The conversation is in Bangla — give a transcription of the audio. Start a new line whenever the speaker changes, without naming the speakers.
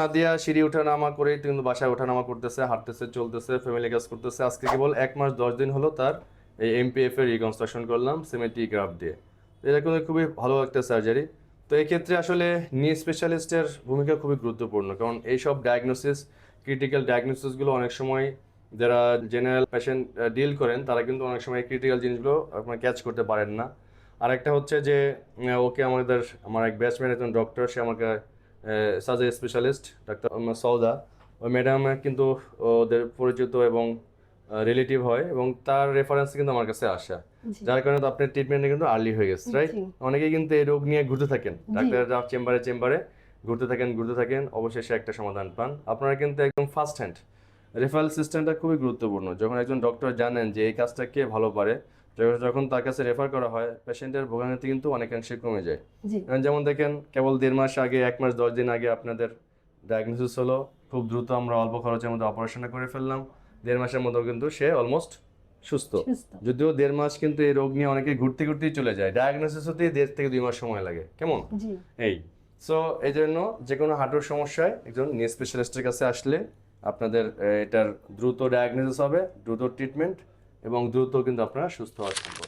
নাদিয়া সিঁড়ি ওঠানামা করে কিন্তু বাসায় ওঠানামা করতেছে, হাঁটতেছে, চলতেছে ফ্যামিলি কাজ করতেছে। আজকে কেবল এক মাস দশ দিন হলো তার এই এমপিএফ এর রিকনস্ট্রাকশন করলাম সিমেন্টি গ্রাফ দিয়ে। এটা কিন্তু খুবই ভালো একটা সার্জারি তো ক্ষেত্রে আসলে নি স্পেশালিস্টের ভূমিকা খুবই গুরুত্বপূর্ণ, কারণ এইসব ডায়াগনোসিস ক্রিটিক্যাল ডায়াগনোসিসগুলো অনেক সময় যারা জেনারেল পেশেন্ট ডিল করেন, তারা কিন্তু অনেক সময় ক্রিটিক্যাল জিনিসগুলো আপনার ক্যাচ করতে পারেন না। আরেকটা হচ্ছে যে ওকে আমাদের, আমার এক ব্যাচম্যান একজন ডক্টর সে আমাকে সার্জারি স্পেশালিস্ট ডাক্তার সৌদা ওই ম্যাডাম কিন্তু ওদের পরিচিত এবং রিলেটিভ হয় এবং তার রেফারেন্স কিন্তু আমার কাছে আসা। যার কারণে তো আপনার ট্রিটমেন্ট কিন্তু আর্লি হয়ে গেছে রাইট
জি।
অনেকেই কিন্তু এই রোগ নিয়ে ঘুরতে থাকেন। ডাক্তাররা চেম্বারে চেম্বারে ঘুরতে থাকেন ঘুরতে থাকেন অবশেষে একটা সমাধান পান। আপনারা কিন্তু একদম ফার্স্ট হ্যান্ড রেফারেল সিস্টেমটা খুবই গুরুত্বপূর্ণ। যখন একজন ডক্টর জানেন যে এই কাজটা কে ভালো পারে যখন- তার কাছে রেফার করা হয় পেশেন্টের ভোগান্তি কিন্তু অনেকাংশে কমে যায়। যেমন দেখেন কেবল দেড় মাস আগে এক মাস দশ দিন আগে আপনাদের ডায়াগনোসিস হলো। খুব দ্রুত আমরা অল্প খরচের মধ্যে অপারেশনটা করে ফেললাম। দেড় মাসের মতো কিন্তু সে অলমোস্ট সুস্থ। যদিও দেড় মাস কিন্তু এই রোগ নিয়ে অনেকে ঘুরতে ঘুরতেই চলে যায়। ডায়াগনোসিস হতেই দেড় থেকে দুই মাস সময় লাগে। কেমন? এই সো এই। জন্য যে কোনো হাঁটুর সমস্যায় একজন নি স্পেশালিস্টের কাছে আসলে আপনাদের এটার দ্রুত ডায়াগনোসিস হবে দ্রুত ট্রিটমেন্ট এবং দ্রুত কিন্তু আপনারা সুস্থ হওয়ার সম্ভব